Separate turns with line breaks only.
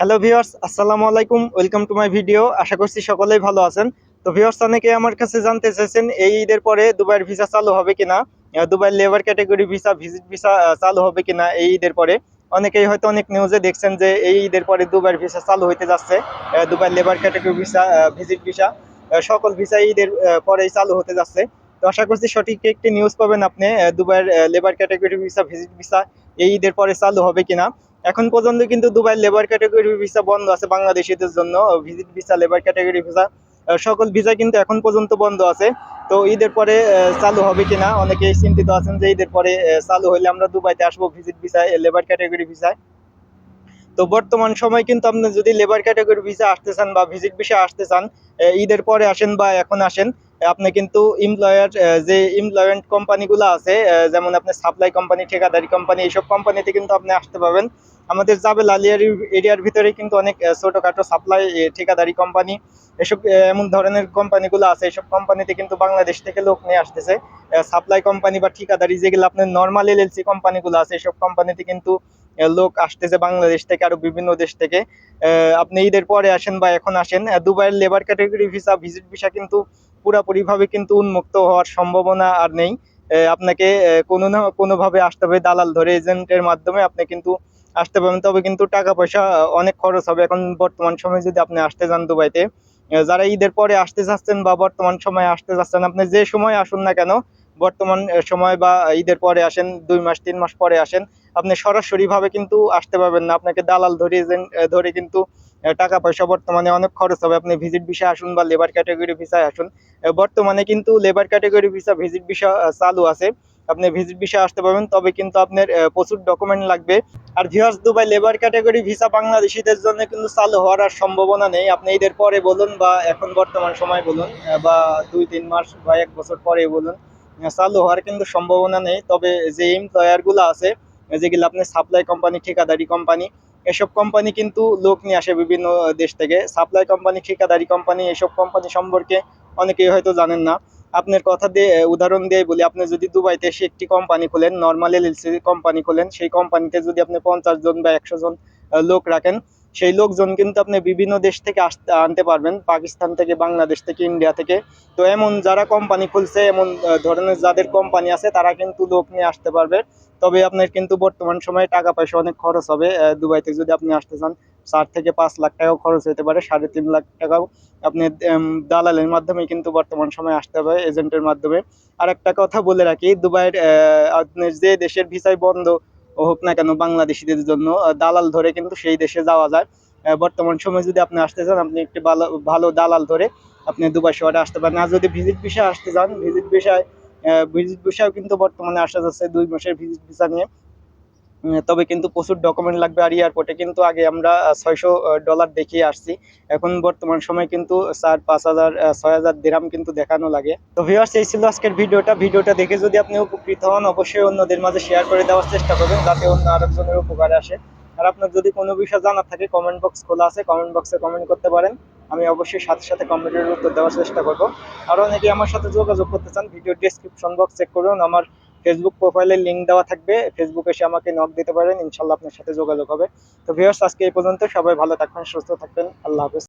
Hello viewers আসসালামু আলাইকুম welcome to my video আশা করছি সকলেই ভালো আছেন। তো ভিওর্স অনেকে আমার কাছে জানতে চাইছেন, এই ঈদের পরে দুবাইয়ের ভিসা চালু হবে কিনা দুবাইয়ের labour category visa visit visa চালু হবে কিনা এই ঈদের পরে। অনেকেই হয়তো অনেক নিউজে দেখছেন যে এই ঈদের পরে দুবাইয়ের ভিসা চালু হইতে যাচ্ছে দুবাইয়ের labour category visa visit visa সকল ভিসা ঈদের পরেই চালু হতে যাচ্ছে। তো আশা করছি সঠিক একটি নিউজ পাবেন আপনি দুবাইয়ের labour category visa visit visa এই ঈদের পরে চালু হবে কিনা। এখন পর্যন্ত কিন্তু দুবাই লেবার ক্যাটাগরি ভিসা বন্ধ আছে বাংলাদেশিদের জন্য। Visit visa labour category visa সকল ভিসা কিন্তু এখন পর্যন্ত বন্ধ আছে। তো ঈদের পরে চালু হবে কিনা অনেকেই চিন্তিত আছেন যে ঈদের পরে চালু হলে আমরা দুবাইতে আসব ভিজিট ভিসা লেবার ক্যাটাগরি ভিসায় তো বর্তমান সময় কিন্তু আপনি যদি লেবার ক্যাটাগরি ভিসা আসতে চান বা ভিজিট ভিসা আসতে চান ঈদের পরে আসেন বা এখন আসেন আপনি কিন্তু এমপ্লয়ার যে এমপ্লয়মেন্ট কোম্পানিগুলো আছে যেমন আপনি সাপ্লাই কোম্পানি ঠিকাদারি কোম্পানি এইসব কোম্পানিতে কিন্তু আপনি আসতে পাবেন আমাদের জাবেল আলিয়ার এরিয়ার ভিতরে কিন্তু অনেক ছোটখাটো সাপ্লাই ঠিকাদারি কোম্পানি এসব এমন ধরনের কোম্পানিগুলো আছে, এসব কোম্পানিতে কিন্তু বাংলাদেশ থেকে লোক নিয়ে আসতেছে। সাপ্লাই কোম্পানি বা ঠিকাদারি যেগুলো আপনার নর্মাল এলএলসি কোম্পানিগুলো আছে, এসব কোম্পানিতে কিন্তু লোক আসতেছে বাংলাদেশ থেকে আরও বিভিন্ন দেশ থেকে। আপনি ঈদের পরে আসেন বা এখন আসেন দুবাইয়ের labour category visa visit visa কিন্তু পুরাপুরিভাবে কিন্তু উন্মুক্ত হওয়ার সম্ভাবনা আর নেই। আপনাকে কোনো না, কোনোভাবে আসতে হবে দালাল ধরে এজেন্টের মাধ্যমে আপনি কিন্তু আসতে পারবেন। তবে কিন্তু টাকা পয়সা অনেক খরচ হবে এখন বর্তমান সময়ে যদি আপনি আসতে যান দুবাইতে। যারা ঈদের পরে আসতে চাচ্ছেন বা বর্তমান সময়ে আসতে চাচ্ছেন আপনি যে সময় আসুন না কেন, বর্তমান সময় বা ঈদের পরে আসেন, দুই মাস, তিন মাস পরে আসেন আপনি সরাসরি ভাবে কিন্তু আসতে পারবেন না। আপনাকে দালাল ধরে এজেন্ট ধরে কিন্তু টাকা পয়সা বর্তমানে অনেক খরচ হবে। আপনি ভিজিট ভিসা আসুন বা লেবার ক্যাটাগরি ভিসায় আসুন। বর্তমানে কিন্তু labour category visa visit visa চালু আছে। আপনি ভিজিট ভিসা আসতে পারবেন, তবে কিন্তু আপনার প্রচুর ডকুমেন্ট লাগবে। আর viewers Dubai labour category visa বাংলাদেশিদের জন্য কিন্তু চালু হওয়ার আর সম্ভাবনা নেই। আপনি ঈদের পরে বলুন বা এখন বর্তমান সময় বলুন বা দুই, তিন মাস বা এক বছর পরে বলুন চালু হওয়ার কিন্তু সম্ভাবনা নেই। তবে যে এমপ্লয়ারগুলো আছে যেগুলো আপনার সাপ্লাই কোম্পানি ঠিকাদারি কোম্পানি এসব কোম্পানি কিন্তু লোক নিয়ে আসে বিভিন্ন দেশ থেকে। সাপ্লাই কোম্পানি ঠিকাদারি কোম্পানি এসব কোম্পানি সম্পর্কে অনেকেই হয়তো জানেন না। আপনার কথা দিয়ে, উদাহরণ দিয়ে বলি, আপনি যদি দুবাইতে এসে একটি কোম্পানি খোলেন নর্মাল এলএলসি কোম্পানি খোলেন, সেই কোম্পানিতে যদি আপনি পঞ্চাশ জন বা একশো জন লোক রাখেন সেই লোকজন কিন্তু আপনি বিভিন্ন দেশ থেকে আসতে আনতে পারবেন। পাকিস্তান থেকে বাংলাদেশ থেকে ইন্ডিয়া থেকে। তো এমন যারা কোম্পানি খুলছে এমন ধরনের যাদের কোম্পানি আছে তারা কিন্তু লোক নিয়ে আসতে পারবে। তবে আপনার কিন্তু বর্তমান সময়ে টাকা পয়সা অনেক খরচ হবে। আহ, দুবাইতে যদি আপনি আসতে চান চার থেকে পাঁচ লাখ টাকাও খরচ হতে পারে। সাড়ে তিন লাখ টাকাও আপনি দালালের মাধ্যমে কিন্তু বর্তমান সময়ে আসতে হবে এজেন্টের মাধ্যমে। আর একটা কথা বলে রাখি দুবাইয়ের যে দেশের ভিসাই বন্ধ হোক না কেন বাংলাদেশিদের জন্য দালাল ধরে কিন্তু সেই দেশে যাওয়া যায়। বর্তমান সময়ে যদি আপনি আসতে চান, আপনি একটি ভালো ভালো দালাল ধরে আপনি দুবাই শহরে আসতে পারেন। আর যদি ভিজিট ভিসায় আসতে চান ভিজিট ভিসায় ভিজিট ভিসাও কিন্তু বর্তমানে আসা যাচ্ছে দুই মাসের ভিজিট ভিসা নিয়ে। তবে কিন্তু প্রচুর ডকুমেন্ট লাগবে আর এয়ারপোর্টে কিন্তু আগে আমরা ছয়শো ডলার দেখিয়ে আসছি। এখন বর্তমান সময় কিন্তু চার পাঁচ হাজার ছয় হাজার দিরাম কিন্তু দেখানো লাগে। তো ভিউয়ার্স এই ছিল আজকের ভিডিওটা। ভিডিওটা দেখে যদি আপনি উপকৃত হন, অবশ্যই অন্যদের মাঝে শেয়ার করে দেওয়ার চেষ্টা করবেন, যাতে অন্য আরেকজনের উপকারে আসে। আর আপনার যদি কোনো বিষয় জানার থাকে কমেন্ট বক্স খোলা আছে কমেন্ট বক্সে কমেন্ট করতে পারেন। আমি অবশ্যই সাথে সাথে কমেন্টের উত্তর দেওয়ার চেষ্টা করব। আর অনেকে আমার সাথে যোগাযোগ করতে চান, ভিডিও ডেসক্রিপশন বক্স চেক করুন। আমার ফেসবুক প্রোফাইলে লিঙ্ক দেওয়া থাকবে। ফেসবুকে এসে আমাকে নক দিতে পারেন, ইনশাল্লাহ আপনার সাথে যোগাযোগ হবে। তো ভিউয়ার্স আজকে এই পর্যন্ত সবাই ভালো থাকবেন, সুস্থ থাকবেন। আল্লাহ হাফেজ।